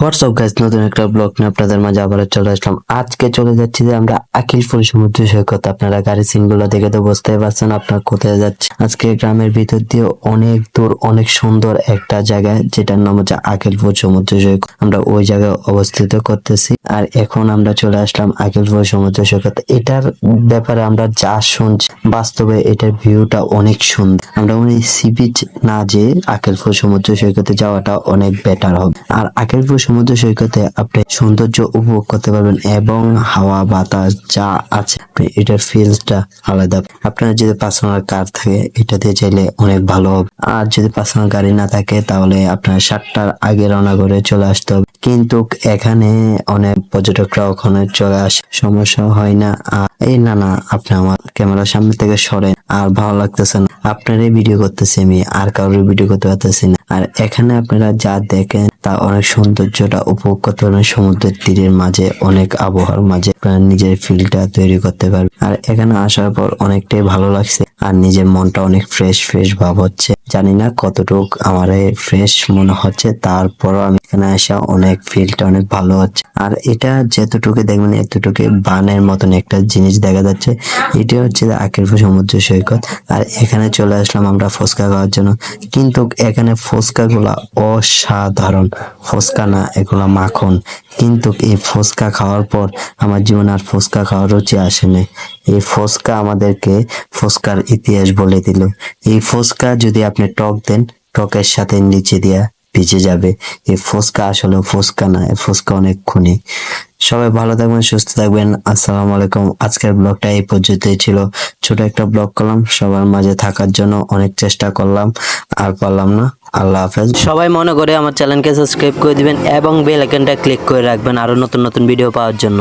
WhatsApp guys নতুন একটা blog নিয়ে আপনাদের মাঝে আবার চলে আসলাম। আজকে চলে যাচ্ছি যে আমরা আকিলপুর সমুদ্র সৈকত। আপনারা গাড়ির সিনগুলো দেখে তো বুঝতেই পারছেন আপনার কোথায় যাচ্ছে আজকে গ্রামের ভিতর দিয়ে অনেক দূর, অনেক সুন্দর একটা জায়গায় যেটার নাম হচ্ছে আকিলপুর সমুদ্র সৈকত। আমরা ওই জায়গায় অবস্থিত করতেছি। আর এখন আমরা চলে আসলাম আকিলপুর সমুদ্র সৈকত। এটার ব্যাপারে আমরা যা শুনছি, বাস্তবে এটার ভিউটা অনেক সুন্দর। আমরা ওই সি বিচ না যে আকেলপুর সমুদ্র সৈকতে যাওয়াটা অনেক বেটার হবে। আর আকেলপুর সমুদ্র সৈকতে আপনি সৌন্দর্য উপভোগ করতে পারবেন এবং হাওয়া, বাতাস যা আছে এটার ফিলটা আলাদা। আপনার যদি পার্সোনাল কার থাকে, এটা দিয়ে চাইলে অনেক ভালো হবে। আর যদি পার্সোনাল গাড়ি না থাকে, তাহলে আপনার সাতটার আগে রওনা করে চলে আসতে হবে। কিন্তু এখানে অনেক পর্যটকরা ওখানে চলে আসে, সমস্যা হয় না। আর এই না না, আপনি আমার ক্যামেরার সামনে থেকে সরেন, আর ভালো লাগতেছে না। আপনারই ভিডিও করতেছি আমি, আর কারোর ভিডিও করতে পারতেছি না। আর এখানে আপনারা যা দেখেন তা অনেক সৌন্দর্যটা উপভোগ করতে পারবেন। সমুদ্রের তীরের মাঝে অনেক আবহাওয়ার মাঝে নিজের ফিলটা তৈরি করতে পারবে আর এখানে আসার পর অনেকটাই ভালো লাগছে। আর নিজের মনটা অনেক ফ্রেশ ফ্রেশ ভাব হচ্ছে। জানি না কতটুক আমার ফ্রেশ মনে হচ্ছে, তারপরও আমি এখানে আসা অনেক ফিলটা অনেক ভালো হচ্ছে। আর এটা যতটুকু দেখবেন এতটুকু বানের মতন একটা জিনিস দেখা যাচ্ছে। এটা হচ্ছে আকেরপুর সমুদ্র সৈকত। আর এখানে চলে আসলাম আমরা ফুচকা খাওয়ার জন্য। কিন্তু এখানে ফুচকা গুলা অসাধারণ। ফুচকা না, এগুলা মাখন। কিন্তু এই ফুচকা খাওয়ার পর আমার জীবনে আর ফুচকা খাওয়ার রুচি আসে না এই ফুচকা আমাদেরকে ফুচকার ইতিহাস বলে দিল। এই ফুচকা যদি আপনি টক দেন, টকের সাথে নিচে দিয়া ভিজে যাবে। এই ফুচকা আসলে ফুচকা না, এই ফুচকা অনেক খুনি। সবাই ভালো থাকবেন, সুস্থ থাকবেন। আসসালামু আলাইকুম। আজকের ব্লগটা এই পর্যন্তই ছিল। ছোট একটা ব্লগ করলাম, সবার মাঝে থাকার জন্য অনেক চেষ্টা করলাম, আর পারলাম না। আল্লাহ হাফেজ। সবাই মনে করে আমার চ্যানেলকে সাবস্ক্রাইব করে দিবেন এবং বেল আইকনটা ক্লিক করে রাখবেন আরও নতুন নতুন ভিডিও পাওয়ার জন্য।